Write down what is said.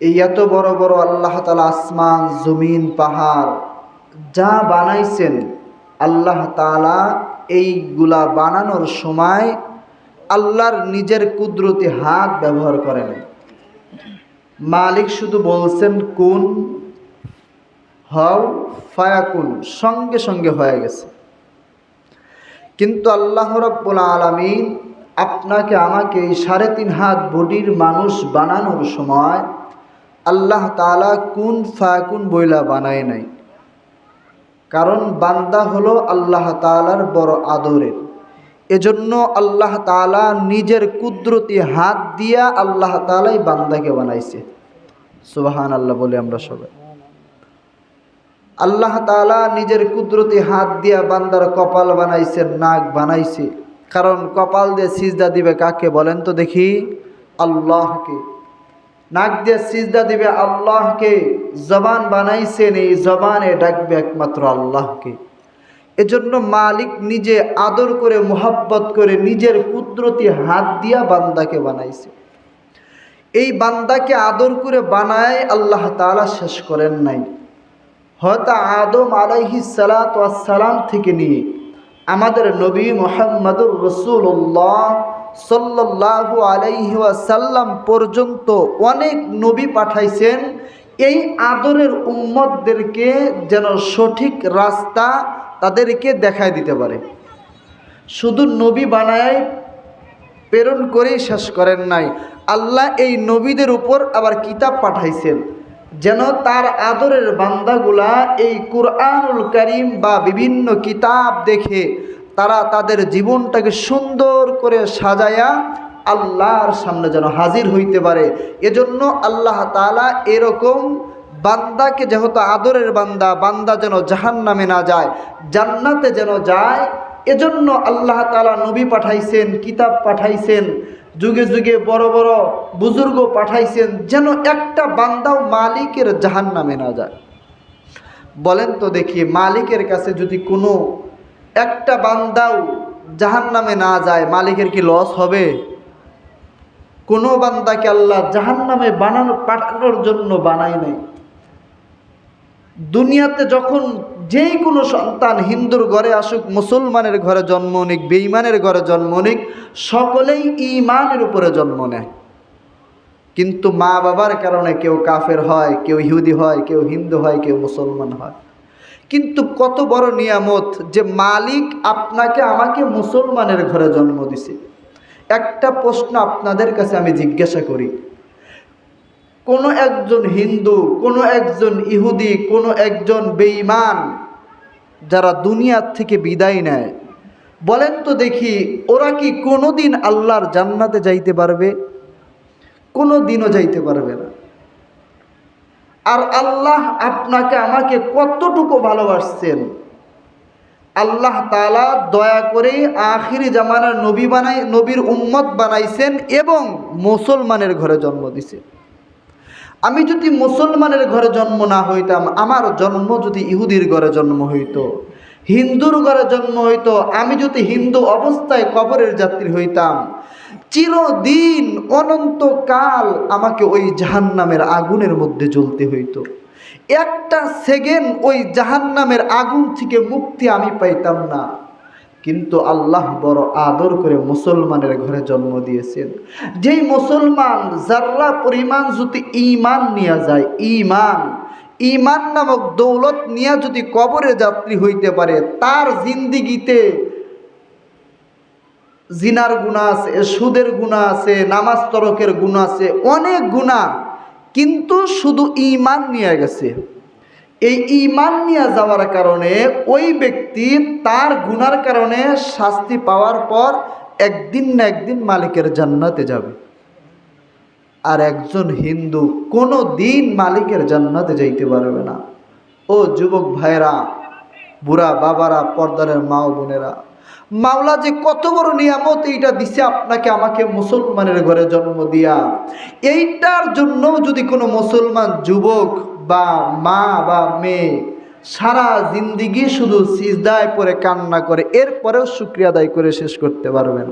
এই এত বড় বড় আল্লাহ তালা আসমান, জমিন, পাহাড় যা বানাইছেন, আল্লাহ তালা এইগুলা বানানোর সময় আল্লাহর নিজের কুদরতি হাত ব্যবহার করেন মালিক শুধু বলছেন, কোন, হও, ফায়াকুন সঙ্গে সঙ্গে হয়ে গেছে। কিন্তু আল্লাহ রব্বুল আলমিন আপনাকে আমাকে এই সাড়ে তিন হাত বডির মানুষ বানানোর সময় আল্লাহ তালা কুন ফায়াকুন বইলা বানায় নাই। কারণ বান্দা হলো আল্লাহ তালার বড় আদরের। এজন্য আল্লাহ তালা নিজের কুদরতি হাত দিয়া আল্লাহ তালাই বান্দাকে বানাইছে। সুবাহান আল্লাহ বলে আমরা সবাই। আল্লাহ তালা নিজের কুদরতি হাত দিয়া বান্দার কপাল বানাইছে, নাক বানাইছে। কারণ কপাল দিয়ে সিজদা দিবে কাকে বলেন তো দেখি? আল্লাহকে। নাক দিয়ে সিজদা দিবে, আল্লাহকে জবান বানাইছেন, এই জবানে ডাকবে একমাত্র আল্লাহকে। এজন্য মালিক নিজে আদর করে, মোহাব্বত করে, নিজের কুদরতি হাত দিয়া বান্দাকে বানাইছে। এই বান্দাকে আদর করে বানায় আল্লাহ তালা শেষ করেন নাই। হয়তো আদম আলাইহি সালাত সালাম থেকে নিয়ে আমাদের নবী মোহাম্মদুর রসুল্লাহ সাল্লাহু আলাইহি সাল্লাম পর্যন্ত অনেক নবী পাঠাইছেন, এই আদরের উম্মতদেরকে যেন সঠিক রাস্তা তাদেরকে দেখায় দিতে পারে। শুধু নবী বানায় প্রেরণ করেই শেষ করেন নাই। আল্লাহ এই নবীদের উপর আবার কিতাব পাঠাইছেন, যেন তার আদরের বান্দাগুলা এই কুরআনুল করিম বা বিভিন্ন কিতাব দেখে তারা তাদের জীবনটাকে সুন্দর করে সাজায়া আল্লাহর সামনে যেন হাজির হইতে পারে। এজন্য আল্লাহ তালা এরকম বান্দাকে যেহেতু আদরের বান্দা বান্দা যেন জাহান নামে না যায়, জান্নাতে যেন যায়, এজন্য আল্লাহ তালা নবী পাঠাইছেন, কিতাব পাঠাইছেন, যুগে যুগে বড় বড় বুজুর্গ পাঠাইছেন, যেন একটা বান্দাও মালিকের জাহান নামে না যায়। বলেন তো দেখি, মালিকের কাছে যদি কোনো একটা বান্দাও জাহান নামে না যায়, মালিকের কি লস হবে? কোনো বান্দাকে আল্লাহ জাহান নামে বানানো, পাঠানোর জন্য বানায় নাই। দুনিয়াতে যখন যেই কোনো সন্তান হিন্দুর ঘরে আসুক, মুসলমানের ঘরে জন্ম নিক বেইমানের ঘরে জন্ম নিক, সকলেই ইমানের উপরে জন্ম নেয়। কিন্তু মা বাবার কারণে কেউ কাফের হয়, কেউ ইহুদি হয়, কেউ হিন্দু হয়, কেউ মুসলমান হয়। কিন্তু কত বড় নিয়ামত যে মালিক আপনাকে, আমাকে মুসলমানের ঘরে জন্ম দিছে। একটা প্রশ্ন আপনাদের কাছে আমি জিজ্ঞাসা করি। কোনো একজন হিন্দু, কোনো একজন ইহুদি, কোনো একজন বেঈমান যারা দুনিয়ার থেকে বিদায় নেয়, বলেন তো দেখি, ওরা কি কোনো দিন আল্লাহর জান্নাতে যাইতে পারবে? কোনো দিনও যাইতে পারবে না। আর আল্লাহ আপনাকে আমাকে কতটুকু ভালোবাসছেন? আল্লাহ তালা দয়া করে আখিরি জামানার নবী বানাই, নবীর উম্মত বানাইছেন এবং মুসলমানের ঘরে জন্ম দিছে। আমি যদি মুসলমানের ঘরে জন্ম না হইতাম, আমার জন্ম যদি ইহুদির ঘরে জন্ম হইতো, হিন্দুর ঘরে জন্ম হইতো, আমি যদি হিন্দু অবস্থায় কবরের যাত্রী হইতাম চিরদিন অনন্তকাল আমাকে ওই জাহান্নামের আগুনের মধ্যে জ্বলতে হইতো। একটা সেকেন্ড ওই জাহান্নামের আগুন থেকে মুক্তি আমি পাইতাম না। কিন্তু আল্লাহ বড় আদর করে মুসলমানের ঘরে জন্ম দিয়েছেন। যেই মুসলমান যার্রা পরিমাণ যদি ইমান নিয়ে যায় ইমান ইমান নামক দৌলত নিয়ে যদি কবরে যাত্রী হইতে পারে, তার জিন্দিগিতে জিনার গুণা আছে, সুদের গুণা আছে, নামাজ তরকের গুণা আছে, অনেক গুণা। কিন্তু শুধু ইমান নিয়ে গেছে। এই ইমান নিয়ে যাওয়ার কারণে ওই ব্যক্তি তার গুনার কারণে শাস্তি পাওয়ার পর একদিন না একদিন মালিকের জান্নাতে যাবে। আর একজন হিন্দু কোনো দিন মালিকের জান্নাতে যাইতে পারবে না। ও যুবক ভাইরা বুড়া বাবারা পর্দারের মা বোনেরা মাওলা যে কত বড় নিয়ামত এইটা দিছে আপনাকে আমাকে মুসলমানের ঘরে জন্ম দিয়া। এইটার জন্য যদি কোনো মুসলমান যুবক বা মা বা মেয়ে সারা জিন্দিগি শুধু সিজদায় পরে কান্না করে, এরপরেও শুক্রিয়া আদায় করে শেষ করতে পারবেন।